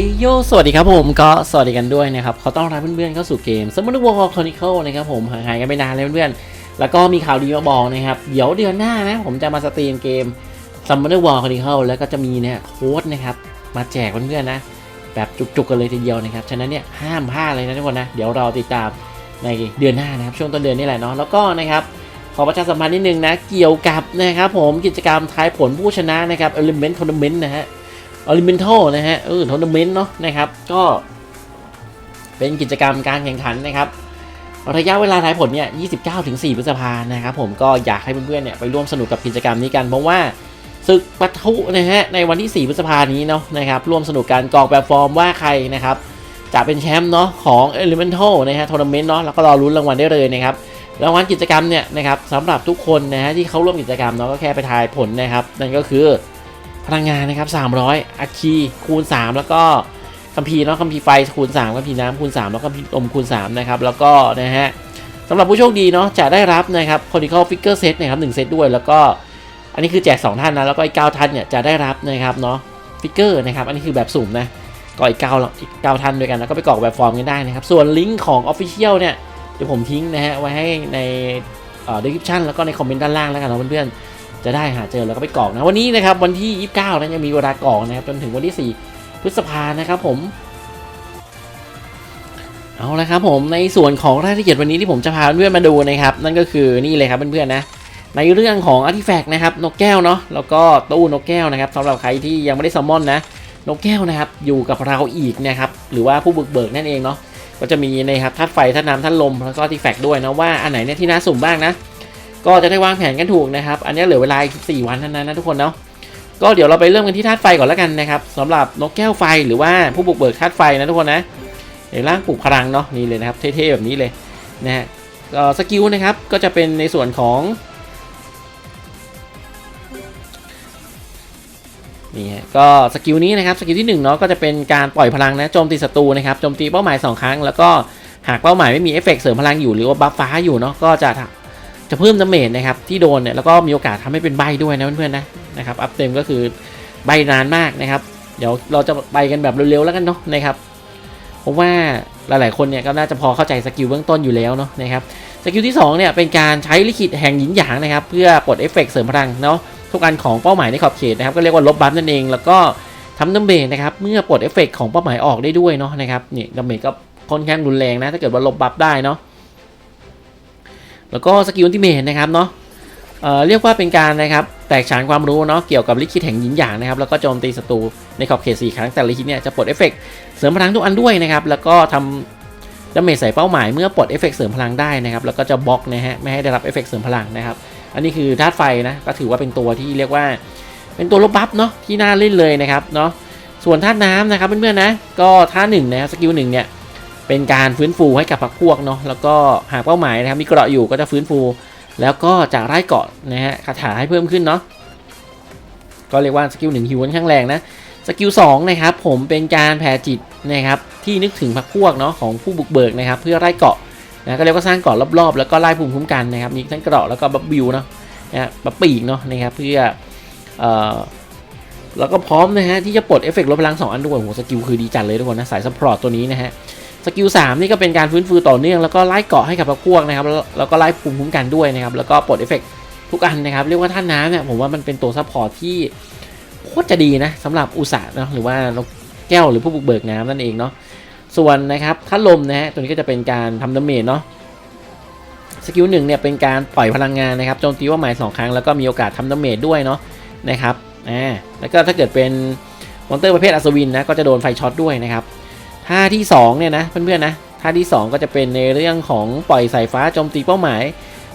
เอโยสวัสดีครับผมก็สวัสดีกันด้วยนะครับขอต้อนรับเพื่อนๆเข้าสู่เกม Summer War Chronicle นะครับผมห่างหายกันไปนานเลยเพื่อนๆแล้วก็มีข่าวดีมาบอกนะครับ เดี๋ยวเดือนหน้านะผมจะมาสตรีมเกม Summer War Chronicle แล้วก็จะมีเนี่ยโค้ดนะครับมาแจกเพื่อนๆนะ แบบจุกๆกันเลยทีเดียวนะครับฉะนั้นเนี่ยห้ามพลาดเลยนะทุกคนนะเดี๋ยวเราติดตามในเดือนหน้านะครับช่วงต้นเดือนนี่แหละเนาะแล้วก็นะครับขอประชาสัมพันธ์นิดนึงนะเกี่ยวกับนะครับผมกิจกรรมทายผลผู้ชนะนะครับ Element Tournament นะฮะ Elemental นะฮะเออ Tournament เนาะนะครับ ก็เป็นกิจกรรมการแข่งขันนะครับระยะเวลาทายผลเนี่ย 29ถึง4พฤษภานะครับผมก็อยากให้เพื่อนๆเนี่ยไปร่วมสนุกกับกิจกรรมนี้กัน เพราะว่าศึกปะทุนะฮะในวันที่ 4 พฤษภานี้เนาะนะครับร่วมสนุกกันกรอกแบบฟอร์มว่าใครนะครับจะเป็นแชมป์เนาะของ Elemental นะฮะทัวร์นาเมนต์เนาะแล้วก็รอลุ้นรางวัลได้เลยนะครับรางวัลกิจกรรมเนี่ยนะครับสำหรับทุกคนนะฮะที่เข้าร่วมกิจกรรมเนาะก็แค่ไปทายผลนะครับนั่นก็คือ พลังงานนะครับ 300 อัคคีคูณ 3 แล้วก็คัมภีร์เนาะคัมภีร์ไฟคูณ3คัมภีร์น้ำคูณ 3 แล้วก็คัมภีร์ลมคูณ 3 นะครับ แล้วก็นะฮะสำหรับผู้โชคดีเนาะจะได้รับนะครับ Conical Figure Set นะครับ1เซตด้วย แล้วก็อันนี้คือแจก 2 ท่านนะ แล้วก็อีก 9 ท่านเนี่ยจะได้รับนะครับเนาะฟิกเกอร์นะครับ อันนี้คือแบบสุ่มนะก็อีก9อีก9ท่านด้วยกันแล้วก็ไปกรอกแบบฟอร์มกันได้นะครับ ส่วนลิงก์ของ Official เนี่ยเดี๋ยวผมทิ้งนะฮะไว้ให้ในเอ่อ description แล้วก็ในคอมเมนต์ด้านล่างแล้วกันนะเพื่อนๆ จะได้หาเจอแล้วก็ไปกรอกนะวันนี้นะครับวันที่ 29นะยังมีเวลากรอกนะครับจนถึงวันที่ 4 พฤษภานะครับผมเอาละครับผมในส่วนของรายละเอียดวันนี้ที่ผมจะพาเพื่อนมาดูนะครับ นั่นก็คือนี่เลยครับเพื่อนๆนะในเรื่องของอาร์ติแฟกต์นะครับนกแก้วเนาะแล้วก็ตู้นกแก้วนะครับสำหรับใครที่ยังไม่ได้ซัมมอนนะนกแก้วนะครับอยู่กับเราอีกนะครับหรือว่าผู้บุกเบิกนั่นเองเนาะก็จะมีนะครับธาตุไฟธาตุน้ำธาตุลมแล้วก็ทีแฟกต์ด้วยนะว่าอันไหนเนี่ยที่น่าสุ่มบ้างนะ ก็จะได้วางแผนกันถูกนะครับ อันนี้เหลือเวลาอีก4วันเท่านั้นนะทุกคนเนาะก็เดี๋ยวเราไปเริ่มกันที่ธาตุไฟก่อนแล้วกันนะครับสำหรับนกแก้วไฟหรือว่าผู้บุกเบิกธาตุไฟนะทุกคนนะในร่างปลุกพลังเนาะนี่เลยนะครับเท่ๆแบบนี้เลยนะฮะก็สกิลนะครับก็จะเป็นในส่วนของนี่ฮะก็สกิลนี้นะครับสกิลที่1เนาะก็จะเป็นการปล่อยพลังนะโจมตีศัตรูนะครับโจมตีเป้าหมาย 2 ครั้ง แล้วก็หากเป้าหมายไม่มีเอฟเฟกต์เสริมพลังอยู่หรือว่าบัฟฟ้าอยู่เนาะก็จะ จะเพิ่มดาเมจนะครับที่โดนเนี่ยแล้วก็มีโอกาสทำให้เป็นใบด้วยนะเพื่อนๆนะนะครับอัพเต็มก็คือใบนานมากนะครับ เดี๋ยวเราจะไปกันแบบเร็วๆแล้วกันเนาะนะครับผมว่าหลายๆคนเนี่ยก็น่าจะพอเข้าใจสกิลเบื้องต้นอยู่แล้วเนาะนะครับสกิลที่สองเนี่ยเป็นการใช้ลิขิตแห่งหยินหยางนะครับเพื่อปลดเอฟเฟกต์เสริมพลังเนาะทุกอันของเป้าหมายในขอบเขตนะครับก็เรียกว่าลบบัฟนั่นเองแล้วก็ทำดัมเบลนะครับเมื่อปลดเอฟเฟกของเป้าหมายออกได้ด้วยเนาะนะครับนี่ดัมเบลก็ค่อนข้างรุนแรงนะถ้าเกิดว่าลบบัฟได้เนาะ แล้วก็สกิลที่เมนนะครับเนาะเเรียกว่าเป็นการนะครับแตกฉานความรู้เนาะเกี่ยวกับลิขิตแห่งหยินหยางนะครับแล้วก็โจมตีศัตรูในขอบเขต4ครั้งแต่ลิขิตเนี่ยจะปลดเอฟเฟกเสริมพลังทุกอันด้วยนะครับแล้วก็ทำดาเมจใส่เป้าหมายเมื่อปลดเอฟเฟกเสริมพลังได้นะครับแล้วก็จะบล็อกนะฮะไม่ให้ได้รับเอฟเฟกเสริมพลังนะครับอันนี้คือธาตุไฟนะก็ถือว่าเป็นตัวที่เรียกว่า เป็นตัวลบบัฟเนาะที่น่าเล่นเลยนะครับเนาะส่วนธาตุน้ำนะครับเพื่อนๆนะก็ท่าหนึ่งนะครับสกิลหนึ่งเนี่ย เป็นการฟื้นฟูให้กับพรรคพวกเนาะแล้วก็หากเป้าหมายนะครับมีเกราะอยู่ก็จะฟื้นฟู แล้วก็จะไล่เกาะนะฮะคาถาให้เพิ่มขึ้นเนาะก็เรียกว่าสกิลหนึ่งฮิวค่อนข้างแรงนะสกิลสองนะครับผมเป็นการแผ่จิตนะครับที่นึกถึงพรรคพวกเนาะของผู้บุกเบิกนะครับเพื่อไล่เกาะนะก็เรียกว่าสร้างเกาะรอบๆ แล้วก็ไล่ภูมิคุ้มกันนะครับมีทั้งเกราะแล้วก็บัฟบิวเนาะนะฮะบัฟปีกเนาะนะครับเพื่อเอ่อแล้วก็พร้อมนะฮะที่จะปลดเอฟเฟกต์ลดพลังสองอันด้วยโหสกิลคือดีจัดเลยทุกคนนะสายซัพพอร์ตตัวนี้นะฮะ สกิลสามนี่ก็เป็นการฟื้นฟูต่อเนื่องแล้วก็ไล่เกาะให้กับพวกนะครับแล้วก็ไล่ภูมิคุ้มกันด้วยนะครับแล้วก็ปลดเอฟเฟกต์ทุกอันนะครับ เรียกว่าท่านน้ำเนี่ยผมว่ามันเป็นตัวซัพพอร์ตที่โคตรจะดีนะสำหรับอุสาเนาะหรือว่านกแก้วหรือผู้บุกเบิกน้ำนั่นเองเนาะส่วนนะครับถ้าลมนะฮะตัวนี้ก็จะเป็นการทำดาเมจเนาะสกิลหนึ่งเนี่ยเป็นการปล่อยพลังงานนะครับโจมตีเป้าหมาย2ครั้งแล้วก็มีโอกาสทำดาเมจด้วยเนาะนะครับอ่าแล้วก็ถ้าเกิดเป็นมอนเตอร์ประเภทอัศวินนะก็จะโดนไฟช็อตด้วยนะครับ ท่าที่2เนี่ยนะเพื่อนๆนะท่าที่ 2 ก็จะเป็นในเรื่องของปล่อยสายฟ้าโจมตีเป้าหมาย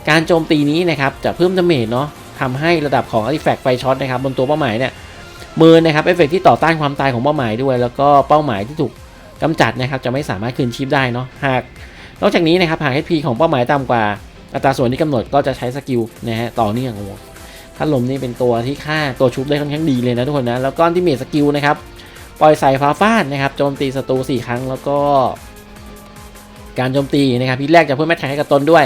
การโจมตีนี้นะครับจะเพิ่มดาเมจเนาะทำให้ระดับของอาร์ติแฟกต์ไฟช็อตนะครับบนตัวเป้าหมายเนี่ยมือนะครับเอฟเฟกที่ต่อต้านความตายของเป้าหมายด้วย แล้วก็เป้าหมายที่ถูกกำจัดนะครับจะไม่สามารถคืนชีพได้เนาะหาก นอกจากนี้นะครับหาก HP ของเป้าหมายต่ำกว่าอัตราส่วนที่กำหนดก็จะใช้สกิลนะฮะต่อเนื่องโอ้ถ้าลมนี่เป็นตัวที่ฆ่าตัวชุบได้ค่อนข้างดีเลยนะทุกคนนะแล้วก็ที่เมจสกิลนะครับ ปล่อยใส่ฟ้าฟาดนะครับโจมตีศัตรู4 ครั้งแล้วก็ การโจมตีนะครับพิแรกจะเพิ่มแมทแท็กให้กับตนด้วย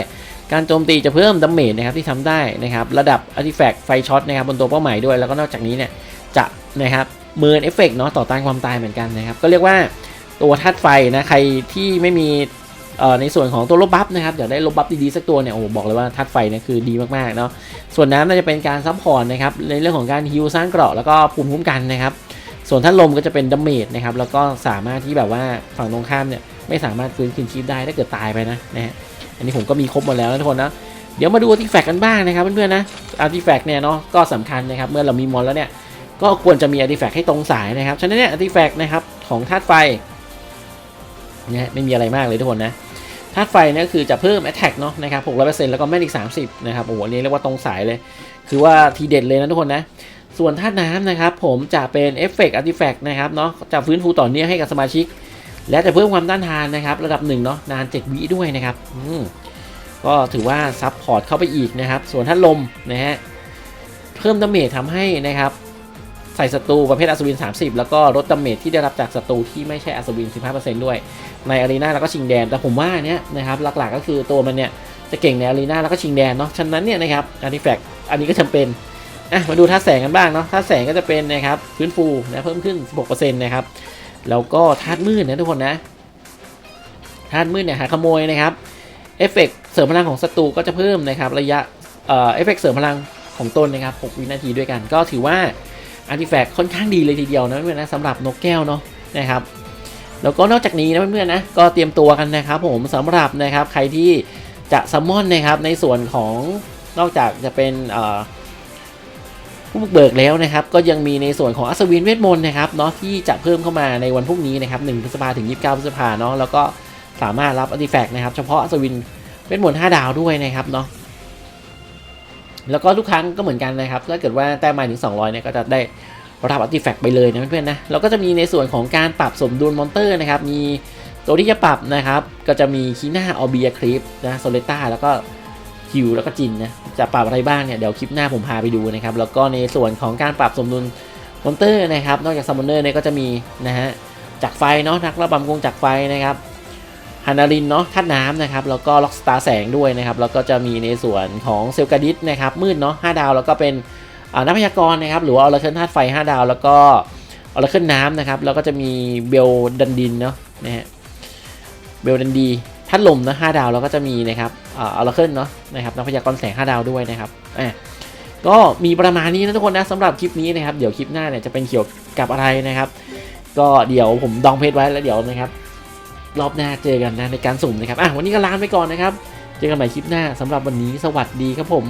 การโจมตีจะเพิ่มดาเมจนะครับที่ทำได้นะครับระดับอาร์ติแฟกต์ไฟช็อตนะครับบนตัวเป้าหมายด้วย แล้วก็นอกจากนี้เนี่ยจะนะครับเมินเอฟเฟกต์เนาะต่อต้านความตายเหมือนกันนะครับก็เรียกว่าตัวธาตุไฟนะใครที่ไม่มีในส่วนของตัวลบบัฟนะครับอยากได้ลบบัฟดีๆสักตัวเนี่ยโอ้บอกเลยว่าธาตุไฟเนี่ยคือดีมากๆเนาะส่วนน้ำน่าจะเป็นการซัพพอร์ตนะครับในเรื่องของการฮิวสร้างเกราะแล้วก็ภูมิคุ้มกันนะครับ ส่วนท่านลมก็จะเป็นดาเมจนะครับแล้วก็สามารถที่แบบว่าฝั่งตรงข้ามเนี่ยไม่สามารถฟื้นคืนชีพได้ถ้าเกิดตายไปนะนะฮะอันนี้ผมก็มีครบหมดแล้วนะทุกคนนะเดี๋ยวมาดูอาร์ติแฟกต์กันบ้างนะครับเพื่อนๆนะอาร์ติแฟกต์เนี่ยเนาะก็สำคัญนะครับเมื่อเรามีมอนแล้วเนี่ยก็ควรจะมีอาร์ติแฟกต์ให้ตรงสายนะครับฉะนั้นเนี่ยอาร์ติแฟกต์นะครับของธาตุไฟเนี่ยไม่มีอะไรมากเลยทุกคนนะธาตุไฟเนี่ยก็คือจะเพิ่ม attack เนาะนะครับ 600%แล้วก็แม่นอีก 30 นะครับ โอ้โห อันนี้เรียกว่าตรงสายเลย คือว่าทีเด็ดเลยนะทุกคนนะ ส่วนธาตุน้ำนะครับผมจะเป็นเอฟเฟกต์อาร์ติแฟกต์นะครับเนาะจะฟื้นฟูต่อเนื่องให้กับสมาชิก และจะเพิ่มความต้านทานนะครับระดับหนึ่งเนาะนาน 7 วิด้วยนะครับอืก็ถือว่าซับพอร์ตเข้าไปอีกนะครับ ส่วนธาตุลมนะฮะเพิ่มดาเมจทำให้นะครับใส่ศัตรูประเภทอัศวิน 30 แล้วก็ลดดาเมจที่ได้รับจากศัตรูที่ไม่ใช่อัศวิน 15%ด้วย ในอารีนาแล้วก็ชิงแดน แต่ผมว่าเนี้ยนะครับหลักๆก็คือตัวมันเนี่ยจะเก่งในอารีนาแล้วก็ชิงแดนเนาะฉะนั้นเนี่ยนะครับอาร์ติแฟกต์อันนี้ก็จำเป็น อะมาดูธาตุแสงกันบ้างเนาะธาตุแสงก็จะเป็นนะครับฟื้นฟูนะเพิ่มขึ้น 16%นะครับแล้วก็ธาตุมืดนะทุกคนนะธาตุมืดเนี่ยหาขโมยนะครับเอฟเฟกต์เสริมพลังของศัตรูก็จะเพิ่มนะครับระยะเอฟเฟกต์เสริมพลังของตนนะครับ 6 วินาทีด้วยกัน ก็ถือว่าอาร์ติแฟกต์ค่อนข้างดีเลยทีเดียวนะเพื่อนๆนะสำหรับนกแก้วเนาะนะครับแล้วก็นอกจากนี้นะเพื่อนๆนะก็เตรียมตัวกันนะครับผมสำหรับนะครับใครที่จะซัมมอนนะครับในส่วนของนอกจากจะเป็นเอ่อ ผู้บุกเบิกแล้วนะครับก็ยังมีในส่วนของอัศวินเวทมนต์นะครับเนาะที่จะเพิ่มเข้ามาในวันพรุ่งนี้นะครับ1พฤษภาถึง 29พฤษภาเนาะแล้วก็สามารถรับอาร์ติแฟกต์นะครับเฉพาะอัศวินเวทมนต์5ดาวด้วยนะครับเนาะแล้วก็ทุกครั้งก็เหมือนกันนะครับถ้าเกิดว่าแต้มมาถึง 200เนี่ยก็จะได้รับอาร์ติแฟกต์ไปเลยนะเพื่อนๆนะแล้วก็จะมีในส่วนของการปรับสมดุลมอนเตอร์นะครับมีตัวที่จะปรับนะครับก็จะมีคีน่าออเบียคลิปนะโซเลต้าแล้วก็ ฮิวแล้วก็จินนะจะปรับอะไรบ้างเนี่ยเดี๋ยวคลิปหน้าผมพาไปดูนะครับแล้วก็ในส่วนของการปรับสมดุลมอนเตอร์นะครับนอกจากซัมมอนเนอร์เนี่ยก็จะมีนะฮะจากไฟเนาะนักระบำกงจากไฟนะครับฮานารินเนาะธาตุน้ำนะครับแล้วก็ล็อกสตาร์แสงด้วยนะครับแล้วก็จะมีในส่วนของเซลกาดิสนะครับมืดเนาะ5ดาวแล้วก็เป็นนักพยากรณ์นะครับหรือว่าออร์เคิลธาตุไฟ 5 ดาว แล้วก็ออร์เคิลน้ำนะครับแล้วก็จะมีเบลดันดินเนาะนะฮะเบลดันดี พัดลมนะห้าดาวแล้วก็จะมีนะครับอ่าออร์เคิลเนาะนะครับนักพยากรณ์แสง5ดาวด้วยนะครับอะก็มีประมาณนี้นะทุกคนนะสำหรับคลิปนี้นะครับเดี๋ยวคลิปหน้าเนี่ยจะเป็นเกี่ยวกับอะไรนะครับ ก็เดี๋ยวผมดองเพจไว้แล้วเดี๋ยวนะครับรอบหน้าเจอกันนะในการสุ่มนะครับอะวันนี้ก็ลาไปก่อนนะครับ เจอกันใหม่คลิปหน้าสำหรับวันนี้สวัสดีครับผม